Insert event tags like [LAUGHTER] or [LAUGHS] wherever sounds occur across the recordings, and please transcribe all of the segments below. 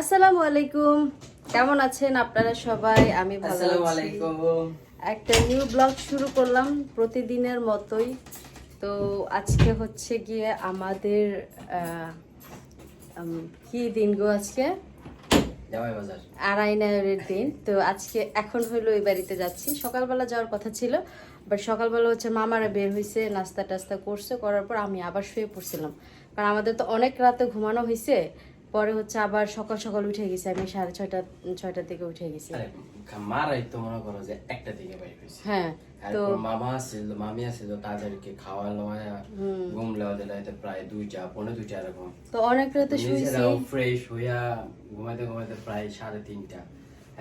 আসসালামু আলাইকুম। কেমন আছেন আপনারা সবাই? আমি ভালো আসসালামু আছি আলাইকুম। একটা নিউ ব্লগ শুরু করলাম প্রতিদিনের মতোই। তো আজকে হচ্ছে গিয়ে আমাদের কি দিন গো আজকে? জামাই বাজার। আড়াইনায়ের দিন। তো আজকে এখন হইল এই বাড়িতে যাচ্ছি। সকালবেলা যাওয়ার কথা ছিল বাট সকালবেলা হচ্ছে মামারা বের হয়েছে নাস্তা টাস্তা করছে করার পর আমি আবার শুয়ে পড়ছিলাম। কারণ আমাদের তো অনেক রাতে ঘুমানো হয়েছে পরে হচ্ছে আবার সকাল সকাল উঠে গেছি আমি সাড়ে ছয়টা ছয়টার দিকে উঠে গেছি। মারাই তো মনে করো যে একটা দিকে বাইর হয়েছে। হ্যাঁ তো মামা তাদেরকে ঘুম লেওয়া প্রায় দুইটা পনেরো দুইটা এরকম। তো অনেক রাতে শুয়েছি। ফ্রেশ হইয়া ঘুমাইতে ঘুমাইতে প্রায় সাড়ে তিনটা।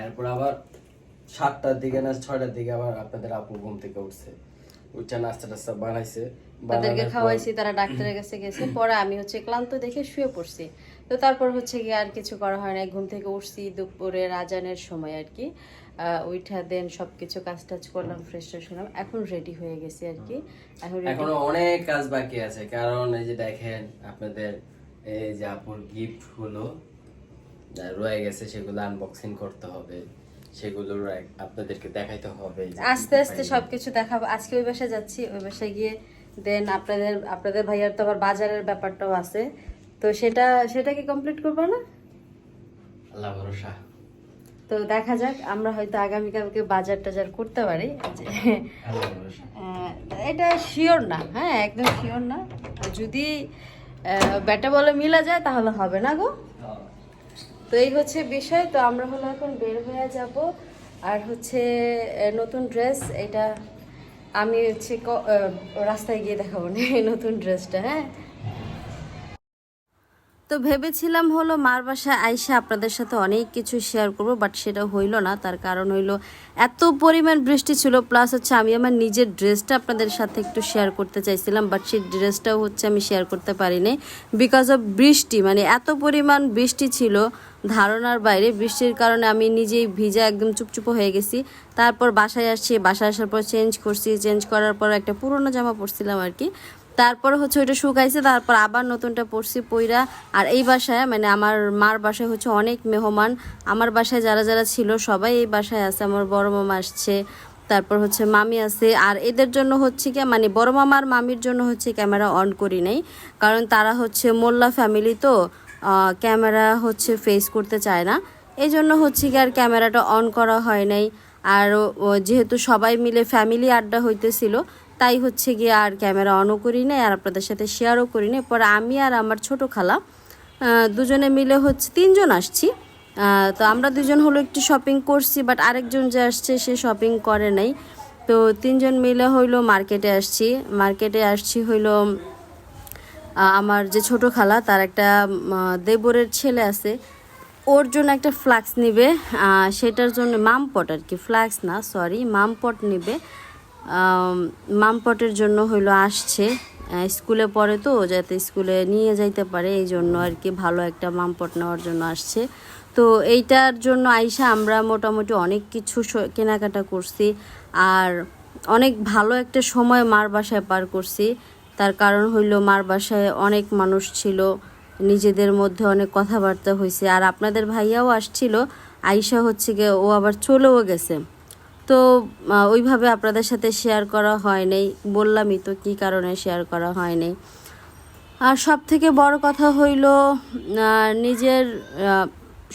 এরপর আবার সাতটার দিকে না ছয়টার দিকে আবার আপনাদের আপু ঘুম থেকে উঠছে। উঠছে নাস্তা টাস্তা বানাইছে। তাদেরকে খাওয়াইছি তারা ডাক্তারের কাছে গেছে। পরে আমি হচ্ছে ক্লান্ত দেখে শুয়ে পড়ছি। তো তারপর হচ্ছে গিয়ে আর কিছু করা হয় না ঘুম থেকে উঠছি দুপুরের আজানের সময় আর কি। উইঠা দেন সবকিছু কাজ টাজ করলাম ফ্রেশ ট্রেশ হলাম। এখন রেডি হয়ে গেছি আর কি। এখন এখনও অনেক কাজ বাকি আছে। কারণ এই যে দেখেন আপনাদের এই যে আপুর গিফট যা রয়ে গেছে সেগুলো আনবক্সিং করতে হবে। সেগুলো আপনাদেরকে দেখাইতে হবে আস্তে আস্তে সবকিছু দেখাবো। আজকে ওই বাসায় যাচ্ছি। ওই বাসায় গিয়ে দেন আপনাদের আপনাদের ভাইয়ার তো আবার বাজারের ব্যাপারটাও আছে। তো সেটা সেটা কি কমপ্লিট করব না? আল্লাহ ভরসা। তো দেখা যাক আমরা হয়তো আগামীকালকে বাজার টাজার করতে পারি। এটা শিওর না হ্যাঁ একদম শিওর না। যদি ব্যাটা বলে মিলা যায় তাহলে হবে না গো। তো এই হচ্ছে বিষয় তো আমরা হলো এখন বের হয়ে যাব। আর হচ্ছে নতুন ড্রেস এটা আমি হচ্ছে রাস্তায় গিয়ে দেখাবো না নতুন ড্রেসটা হ্যাঁ? তো ভেবেছিলাম হলো মার বাসায় আইসা আপনাদের সাথে অনেক কিছু শেয়ার করব বাট সেটা হইল না। তার কারণ হইল এত পরিমাণ বৃষ্টি ছিল প্লাস হচ্ছে আমি আমার নিজের ড্রেসটা আপনাদের সাথে একটু শেয়ার করতে চাইছিলাম বাট সেই ড্রেসটাও হচ্ছে আমি শেয়ার করতে পারিনি বিকজ অফ বৃষ্টি। মানে এত পরিমাণ বৃষ্টি ছিল ধারণার বাইরে। বৃষ্টির কারণে আমি নিজেই ভিজা একদম চুপচুপ হয়ে গেছি। তারপর বাসায় আসছি, বাসায় আসার পর চেঞ্জ করছি। চেঞ্জ করার পর একটা পুরোনো জামা পরছিলাম আর কি। তারপর হচ্ছে ওইটা শুকাইছে, তারপর আবার নতুনটা পড়ছি পইরা। আর এই বাসায় মানে আমার মার বাসায় হচ্ছে অনেক মেহমান। আমার বাসায় যারা যারা ছিল সবাই এই বাসায় আছে। আমার বড় মামা আসছে, তারপর হচ্ছে মামি আছে। আর এদের জন্য হচ্ছে কি মানে বড় মামার মামির জন্য হচ্ছে ক্যামেরা অন করি নাই। কারণ তারা হচ্ছে মোল্লা ফ্যামিলি তো ক্যামেরা হচ্ছে ফেস করতে চায় না। এই জন্য হচ্ছে কি আর ক্যামেরাটা অন করা হয় নাই। আর যেহেতু সবাই মিলে ফ্যামিলি আড্ডা হইতেছিল তাই হচ্ছে গিয়ে আর ক্যামেরা অনও করি নাই, আর আপনাদের সাথে শেয়ারও করি নাই। পরে আমি আর আমার ছোট খালা দুজনে মিলে হচ্ছে তিনজন আসছি। তো আমরা দুজন হলো একটু শপিং করছি বাট আরেকজন যে আসছে সে শপিং করে নাই। তো তিনজন মিলে হইল মার্কেটে আসছি। মার্কেটে আসছি হইল আমার যে ছোট খালা, তার একটা দেবরের ছেলে আছে। ওর জন্য একটা ফ্লাক্স নিবে। সেটার জন্য মামপট আর কি ফ্লাক্স না সরি মামপট নিবে। মামপটের জন্য হইল আসছে। স্কুলে পড়ে তো, যাতে স্কুলে নিয়ে যাইতে পারে, এই জন্য আর কি ভালো একটা মামপট নেওয়ার জন্য আসছে। তো এইটার জন্য আইসা আমরা মোটামুটি অনেক কিছু কেনাকাটা করছি, আর অনেক ভালো একটা সময় মার বাসায় পার করছি। তার কারণ হইল মার বাসায় অনেক মানুষ ছিল, নিজেদের মধ্যে অনেক কথাবার্তা হয়েছে আর আপনাদের ভাইয়াও আসছিল, আইসা হচ্ছে গিয়ে ও আবার চলেও গেছে। তো ওইভাবে আপনাদের সাথে শেয়ার করা হয় নাই। বললামই তো কী কারণে শেয়ার করা হয় নাই। আর সব থেকে বড় কথা হইল নিজের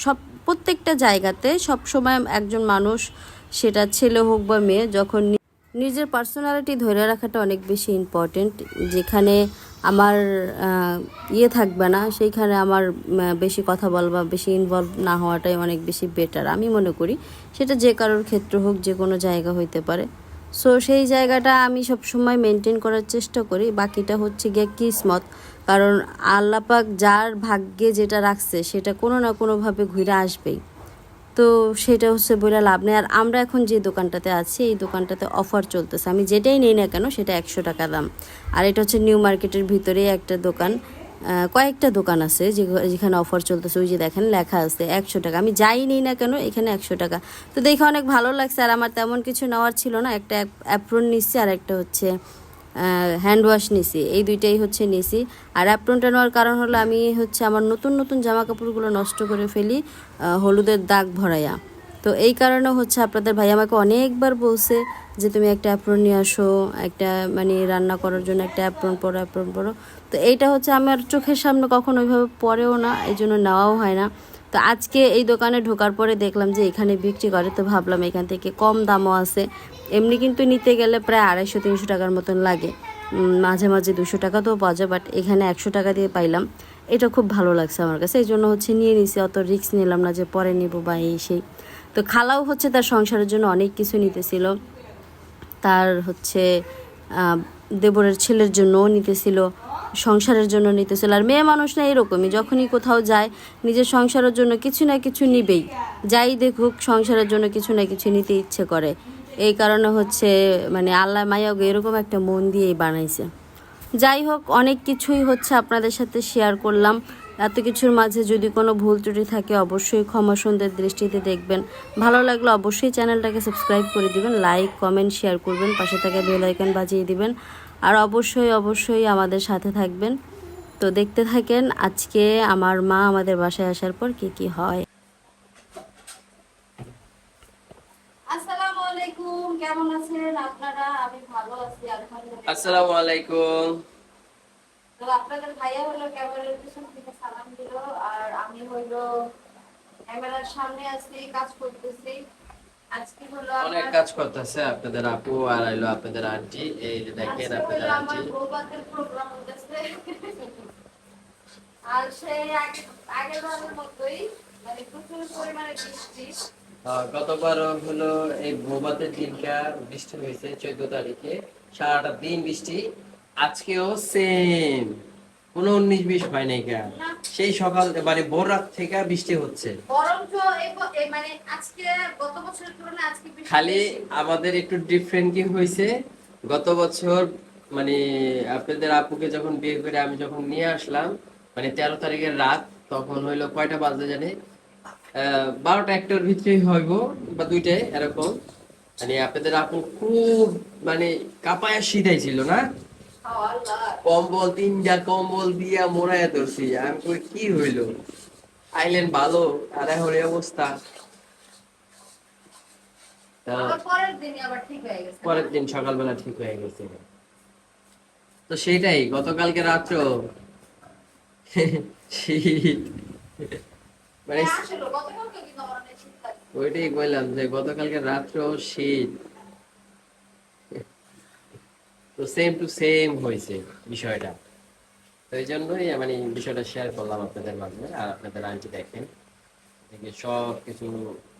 সব, প্রত্যেকটা জায়গাতে সব সময় একজন মানুষ, সেটা ছেলে হোক বা মেয়ে, যখন নিজের পার্সোনালিটি ধরে রাখাটা অনেক বেশি ইম্পর্টেন্ট যেখানে আমার ইয়ে থাকবে না, সেইখানে আমার বেশি কথা বল বা বেশি ইনভলভ না হওয়াটাই অনেক বেশি বেটার আমি মনে করি। সেটা যে কারোর ক্ষেত্র হোক, যে কোনো জায়গা হইতে পারে। সো সেই জায়গাটা আমি সব সময় মেনটেন করার চেষ্টা করি। বাকিটা হচ্ছে গিয়ে কিসমত। কারণ আল্লাপাক যার ভাগ্যে যেটা রাখছে, সেটা কোনো না কোনোভাবে ঘুরে আসবেই। তো সেটা হচ্ছে বলে লাভ নেই। আর আমরা এখন যে দোকানটাতে আছি, এই দোকানটাতে অফার চলতেছে। আমি যেটাই নেই না কেন, সেটা একশো টাকা দাম। আর এটা হচ্ছে নিউ মার্কেটের ভিতরেই একটা দোকান। কয়েকটা দোকান আছে যে- যেখানে অফার চলতেছে। ওই যে দেখেন, লেখা আছে একশো টাকা। আমি যাই নেই না কেন, এখানে একশো টাকা। তো দেখে অনেক ভালো লাগছে। আর আমার তেমন কিছু নেওয়ার ছিল না। একটা অ্যাপ্রন নিচ্ছে আর একটা হচ্ছে হ্যান্ড ওয়াশ নিছি। এই দুইটাই হচ্ছে নিছি। আর অ্যাপ্রনটা নেওয়ার কারণ হলো আমি হচ্ছে আমার নতুন নতুন জামা কাপড়গুলো নষ্ট করে ফেলি হলুদের দাগ ভরাইয়া। তো এই কারণে হচ্ছে আপনাদের ভাই আমাকে অনেকবার বলছে যে তুমি একটা অ্যাপ্রন নিয়ে আসো, একটা মানে রান্না করার জন্য একটা অ্যাপ্রন পরো অ্যাপ্রন পরো। তো এইটা হচ্ছে আমার চোখের সামনে কখনো ওইভাবে পরেও না এই জন্য নেওয়াও হয় না। তো আজকে এই দোকানে ঢোকার পরে দেখলাম যে এখানে বিক্রি করে, তো ভাবলাম এখান থেকে কম দামও আছে। এমনি কিন্তু নিতে গেলে প্রায় আড়াইশো, তিনশো টাকার মতন লাগে। মাঝে মাঝে দুশো টাকা তো পাওয়া যায় বাট এখানে একশো টাকা দিয়ে পাইলাম। এটা খুব ভালো লাগছে আমার কাছে এই জন্য হচ্ছে নিয়ে নিছি, অত রিস্ক নিলাম না যে পরে নিব বা এই সেই। তো খালাও হচ্ছে তার সংসারের জন্য অনেক কিছু নিতেছিল। তার হচ্ছে দেবরের ছেলের জন্যও নিতেছিল। সংসারের জন্য নিতেছিল। আর মেয়ে মানুষ না এরকমই, যখনই কোথাও যায়, নিজের সংসারের জন্য কিছু না কিছু নিবেই। যাই দেখুক, সংসারের জন্য কিছু না কিছু নিতে ইচ্ছে করে। এই কারণে হচ্ছে মানে আল্লাহ মায়াকে এরকম একটা মন দিয়েই বানাইছে। যাই হোক, অনেক কিছুই হচ্ছে আপনাদের সাথে শেয়ার করলাম। এত কিছুর মাঝে যদি কোনো ভুল ত্রুটি থাকে, অবশ্যই ক্ষমা সুন্দর দৃষ্টিতে দেখবেন। ভালো লাগলে অবশ্যই চ্যানেলটাকে সাবস্ক্রাইব করে দিবেন লাইক কমেন্ট শেয়ার করবেন, পাশে থাকা বেল আইকন বাজিয়ে দিবেন। আর অবশ্যই অবশ্যই আমাদের সাথে থাকবেন। তো দেখতে থাকেন আজকে আমার মা আমাদের বাসায় আসার পর কি কি হয়। কেমন আছেন আপনারা? আমি ভালো আছি আলহামদুলিল্লাহ। আসসালামু আলাইকুম তো আপনাদের ভাইয়া হলো ক্যামেরার পিছন থেকে সালাম দিল আর আমি হইল ক্যামেরার সামনে আছি কাজ করতেছি। অনেক কাজ করতেছে আপনাদের আপু আর আইলো আপনাদের আন্টি এই যে দেখেন আপনাদের আন্টি। আমার বৌভাতের প্রোগ্রাম হতেছে। আর সেই আগের বারের মতোই মানে প্রচুর পরিমাণে বৃষ্টি। আহ, গতবার হলো এই বোবাতের দিনটা বৃষ্টি হয়েছে চোদ্দ তারিখে। সারাটা দিন বৃষ্টি আজকেও সেম কোনো উনিশ বিশ হয় নাই কেন? সেই সকাল মানে ভোর রাত থেকে বৃষ্টি হচ্ছে। মানে খালি আমাদের একটু ডিফারেন্ট কি হয়েছে? গত বছর মানে আপনাদের আপুকে যখন বিয়ে করে আমি যখন নিয়ে আসলাম মানে তেরো তারিখের রাত তখন হইল কয়টা বাজে জানি? আহ, বারোটা একটার ভিতরেই হইব বা দুইটায় এরকম। মানে আপনাদের আপু খুব মানে কাপায়া শীতাই ছিল না? কম্বল তিনটা কম্বল দিয়া মোড়াইয়া ধরছি। আমি কই কি হইল? আইলেন ভালো আর এখন এই অবস্থা পরের দিন সকালবেলা ঠিক হয়ে গেছে। তো সেটাই গতকালকে রাত্র শীত। মানে হ্যাঁ। ওইটাই বললাম যে গতকালকে রাত্র শীত। তো সেম টু সেম হয়েছে বিষয়টা। তো এই জন্যই মানে বিষয়টা শেয়ার করলাম আপনাদের মাধ্যমে আর আপনাদের আন্টি দেখেন। এদিকে সব কিছু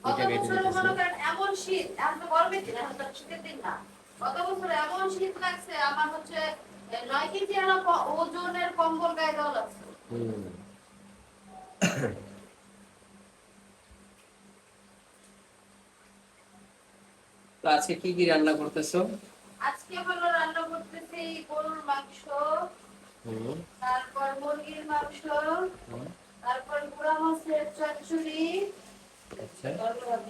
গত কেটে কেটে বছরে দিতেছে করেন এমন শীত, এখন তো গরমের দিন, এখন তো শীতের দিন না। গত বছরে এমন শীত লাগছে, আমার হচ্ছে নয় কেজি ওজনের কম্বল গায়ে দেওয়া লাগছে। আজকে কি কি রান্না করতেছো? আজকে হলো গরুর মাংস তারপর মুরগির মাংস তারপর গুড়া মাছের চচ্চড়ি আচ্ছা।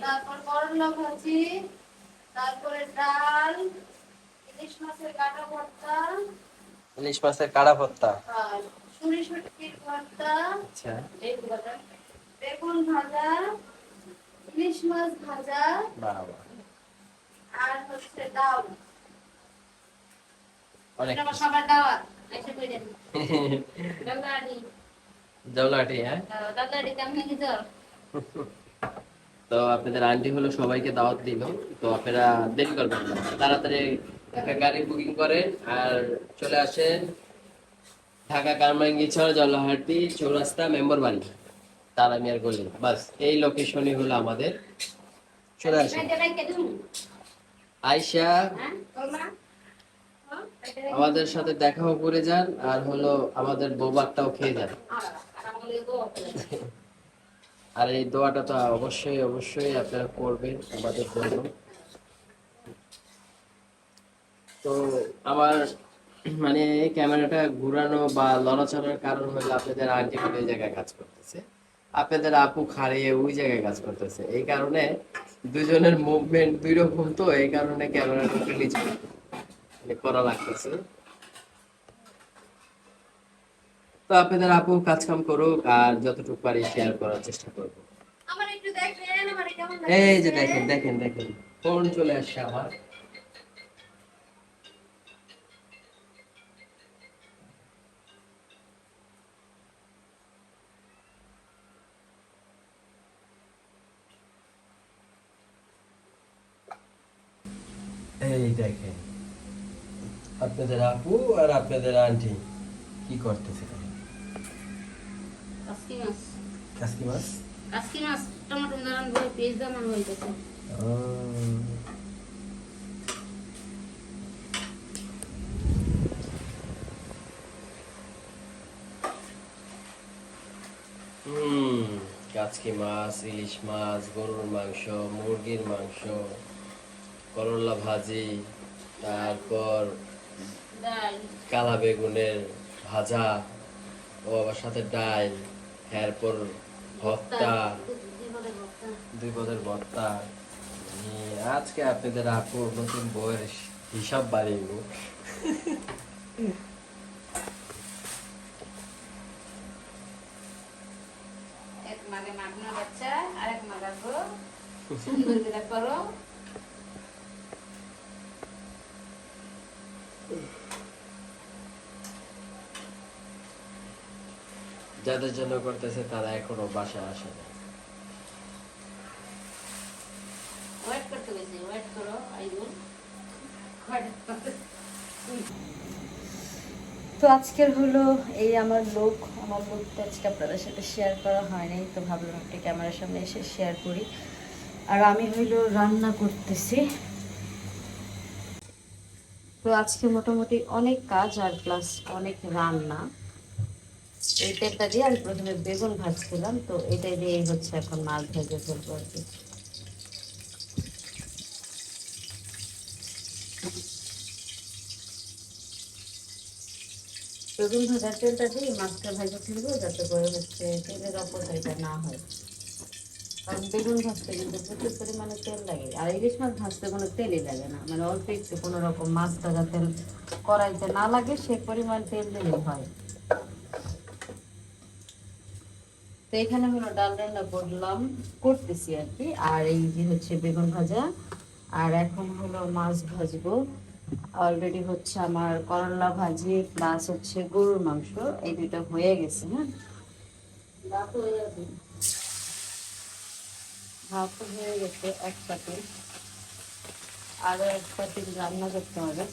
তারপর করলা ভাজি তারপরে ডাল ইলিশ মাছের কাটা ভর্তা। ইলিশ মাছের কাড়া ভর্তা। আর সুরি শুটকির ভর্তা। আচ্ছা। বেগুন ভাজা ইলিশ মাছ ভাজা। আর হচ্ছে ডাল। সবার দাওয়াত [LAUGHS] হ্যাঁ? তো আপনাদের আন্টি হলো সবাইকে দাওয়াত দিল। তো আপনারা দেরি করবেন না তাড়াতাড়ি একটা গাড়ি বুকিং করেন আর চলে আসেন ঢাকা কারমাঙ্গিচর জলহাটি চৌরাস্তা মেম্বার বাড়ি তারা মিয়ার গলি। বাস এই লোকেশনই হলো আমাদের। চলে আসেন। আয়শা। হ্যাঁ আমাদের সাথে দেখাও করে যান, আর হলো আমাদের বৌবারটাও খেয়ে যান। আর এই দোয়াটা তো অবশ্যই অবশ্যই আপনারা করবেন, আমাদের জন্য। তো আমার মানে এই ক্যামেরাটা ঘুরানো বা লড়াচড়ার কারণ হলো আপনাদের আন্টি ওই জায়গায় কাজ করতেছে। আপনাদের আপু খাড়িয়ে ওই জায়গায় কাজ করতেছে। এই কারণে দুজনের মুভমেন্ট দুই রকম তো, এই কারণে ক্যামেরাটা রিলিজ করা লাগতেছে। তো আপনাদের আপু কাজ কাম করুক আর যতটুকু পারি শেয়ার করার চেষ্টা করব। এই যে দেখেন দেখেন দেখেন ফোন চলে আসছে আমার? এই দেখেন। আপনাদের আপু আর আপনাদের আন্টি। কি করতেছে কাসকি মাছ। কাসকি মাছ? কাসকি মাছ টমেটো দাঁড়ান পেঁয়াজ দামান কাচকি মাছ ইলিশ মাছ গরুর মাংস মুরগির মাংস করলা ভাজি তারপর কালা বেগুনের ভাজা ও আবার সাথে ডাল এরপর ভর্তা। দুই পদের ভর্তা। আজকে আপনাদের আপুর নতুন বইয়ের হিসাব বাড়িয়ে এক মাগে মাগনা বাচ্চা আর মাগা গো সুন্দর করে? যাদের জন্য করতেছে তারা এখনও বাসায় আসে না। তো আজকের হলো এই আমার লোক আমার লোকটা আজকে আপনাদের সাথে শেয়ার করা হয়নি তো ভাবলাম একটা ক্যামেরার সামনে এসে শেয়ার করি। আর আমি হইল রান্না করতেছি। তো আজকে মোটামুটি অনেক কাজ আর প্লাস অনেক রান্না। দিয়ে প্রথমে বেগুন ভাজছিলাম, তো এটাই দিয়েই হচ্ছে এখন ভেজে ফেলব আর কি। বেগুন ভাজার তেলটা দিয়ে মাছটা ভাজা ফেলব যাতে করে হচ্ছে তেলের অপচয়টা না হয়। কারণ বেগুন ভাজতে কিন্তু প্রচুর পরিমাণে তেল লাগে, আর ইলিশ মাছ ভাজতে কোনো তেলই লাগে না মানে অল্প একটু কোনো রকম মাছটা যাতে কড়াইতে না লাগে, সে পরিমাণ তেল দিলেই হয়। তো এখানে হলো ডাল রান্না করলাম, করতেছি আর কি। আর এই যে হচ্ছে বেগুন ভাজা, আর এখন হলো মাছ ভাজবো। অলরেডি হচ্ছে আমার করলা ভাজি, প্লাস হচ্ছে গরুর মাংস, এই দুটো হয়ে গেছে হ্যাঁ? ভাত হয়ে গেছে। এক পাতি আরও এক পাতি রান্না করতে হবে।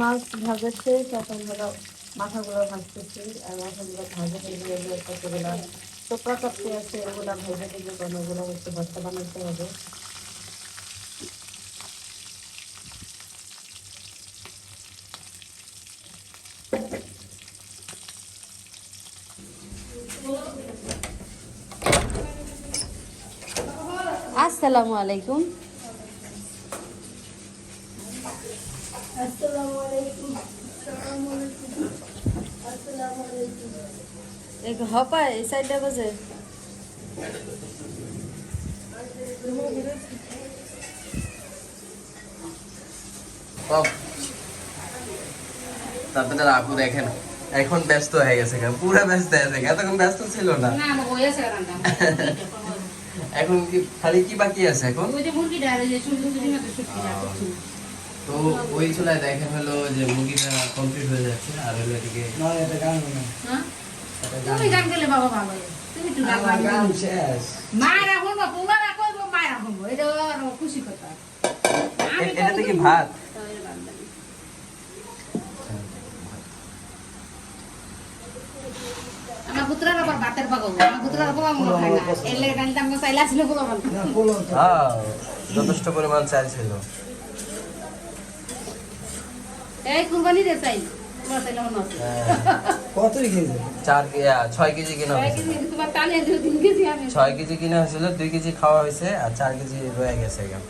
মাছ ভাজা শেষ, এখন হলো মাথাগুলো ভাজতেছি আর মাথাগুলো ভাজা গেলে কতগুলো টোপরা কাটতে আছে, এগুলো ভেজে দিলে কোনোগুলো হচ্ছে ভর্তা বানাতে হবে। আসসালামু আলাইকুম। দেখো হপা এই সাইডটা বাজে আপনাদের আপু দেখেন এখন ব্যস্ত হয়ে গেছে পুরো ব্যস্ত হয়ে গেছে এতক্ষণ ব্যস্ত ছিল না। না এখন কি খালি কি বাকি আছে এখন? তো ওই চুলায় দেখেন হলো যে মুরগিটা কমপ্লিট হয়ে যাচ্ছে আর হলো এদিকে হ্যাঁ? তুমি গান গেলে বাবা ভালো তুমি একটু গান গান মায়েরা শুনব পুনারা করব মায়েরা শুনব। এটা আরও খুশি কথা। এটাতে কি ভাত? আমার পুত্রার আবার ভাতের পাকাবো আমার পুত্রার বাবা মনে খায় না। এর লেগে গানটা আমাকে চাইলে আসলে বলো হ্যাঁ যথেষ্ট পরিমাণ চাল ছিল এই কুরবানি দে চাই। তোমার চাইলে মনে আছে। হ্যাঁ, চার ছয় কেজি কিনা ছয় হয়েছিল কেজি কিনা হয়েছিল দুই কেজি খাওয়া হয়েছে আর চার কেজি রয়ে গেছে এখন।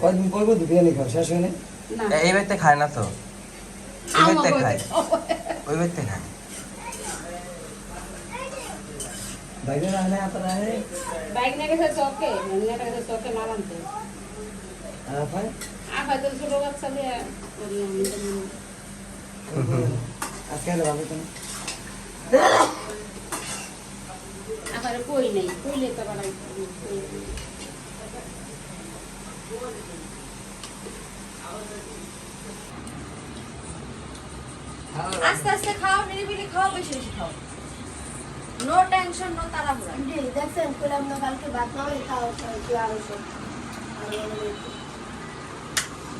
কয়দিন পরবো তো বিরিয়ানি খাও শেষ না না। এই ব্যক্তি খায় না তো। ওই ব্যক্তি খায়। ওই ব্যক্তি খায়। বাইরে এত রান্না বাইক নিয়ে গেছে চকে নিয়ে গেছে চকে মাল আনতে। আর ভাই আর হয়তো ছোট বাচ্চা দিয়ে আজকে ভাবে তুমি আবার কই নেই? কইলে তো আবার আস্তে আস্তে খাও নিরিবিলি খাও বেশি বেশি খাও। নো টেনশন নো তাড়াহুড়া। দেখছেন না কালকে ভাত না খাওয়া একটু আরও সব জানে একটু নাম নেই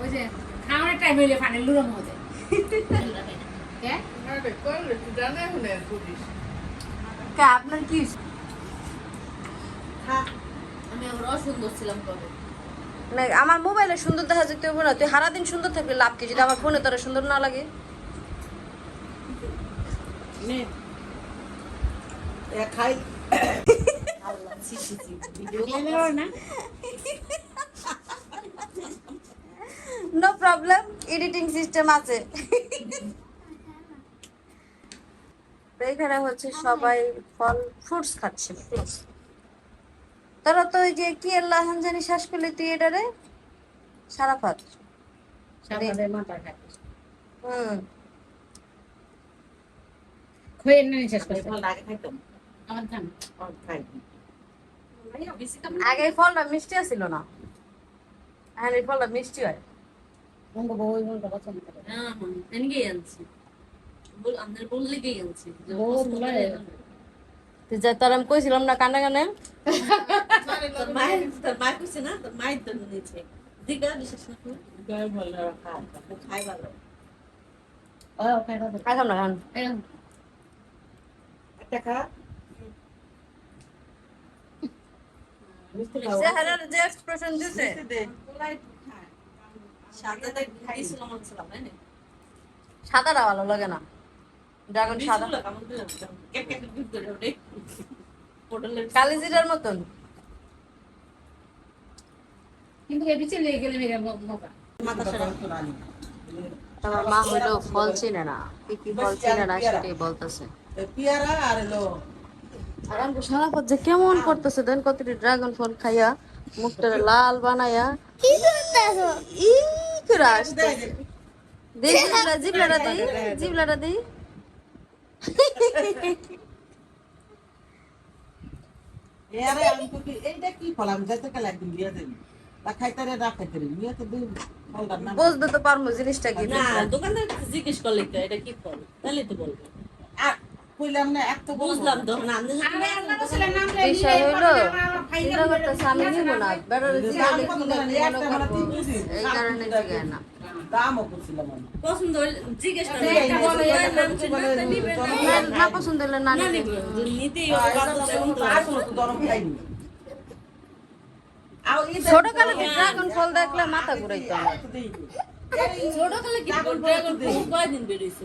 ওই যে টাইম হইলে আপনার কি আমার মোবাইলে সুন্দর দেখা যেতে হবে না। তুই সারাদিন সুন্দর থাকলে লাভ কি? যদি আমার ফোনে তোরা সুন্দর না লাগে। খাই। না নো প্রবলেম এডিটিং সিস্টেম আছে। এখানে হচ্ছে সবাই ফল ফ্রুটস খাচ্ছে ফ্রুটস তোরা তো ওই যে কি আল্লাহ জানি শ্বাস করলে তুই এটারে সারাফাত হুম। আগে ফলটা মিষ্টি ছিল না। এখন ফলটা মিষ্টি হয়। হ্যাঁ হ্যাঁ গিয়ে আনছি বল আমাদের বললে গিয়ে আনছি যে ও, পছন্দ তোমার- করে আনবে। তুই যা তোর আমি কইছিলাম না কানে কানে তোর মায়ের তোর মা কইছে না তোর মায়ের জন্য নিয়েছে দিগা বিশেষ না করে। খাই ভালো খাই খাইলাম না খান এরকম চেহারার যে এক্সপ্রেশন দিছে সাদাটা ভালো লাগে না। ড্রাগন সাদা। কালিজিরার মতন। কিন্তু এ বিচে লেগে গেলে মেরে মজা মাথা সারা। আমার মা হইল ফল চিনে না। কি কি ফল চিনে না সেটাই বলতেছে। পেয়ারা আর এলো সারা পথ যে কেমন করতেছে দেন কতটি ড্রাগন ফল খাইয়া মুখটা লাল বানাইয়া। কি করতেছো? ই করে আসতেছে। দেই জিবলা জিবলাটা দেই জিবলাটা দেই। এরে আমি তো কি এইটা কি ফল আমি যাইতে একদিন দিয়ে দেবি তা খাইতে না খাইতে রে তো দুই ফলটার নাম বুঝতে তো পারব জিনিসটা কি না দোকানদার জিজ্ঞেস করলে এটা কি ফল? তাহলে তো বলবে। কইলাম না এক বুঝলাম তো না আমি আল্লাহ রাসূলের নাম লই বিষয় হইল চিন্তা করতেছে নিব না বেটার জিগালে কি লাগবে মনে করব এই কারণে জিগায় না দামও করছিলাম আমি পছন্দ হলে জিজ্ঞেস করে এই বলে নাম ছিল নিবে না। না- না পছন্দ হলে না না নিবে নিবে নিতেই হবে বাধ্য তখন আর কোনো তো গরম খাইনি আর ছোট কালে ড্রাগন ফল দেখলে মাথা ঘুরাইতো আমার ছোট কালে কি ড্রাগন ফ্রুট কয়দিন বেরিয়েছে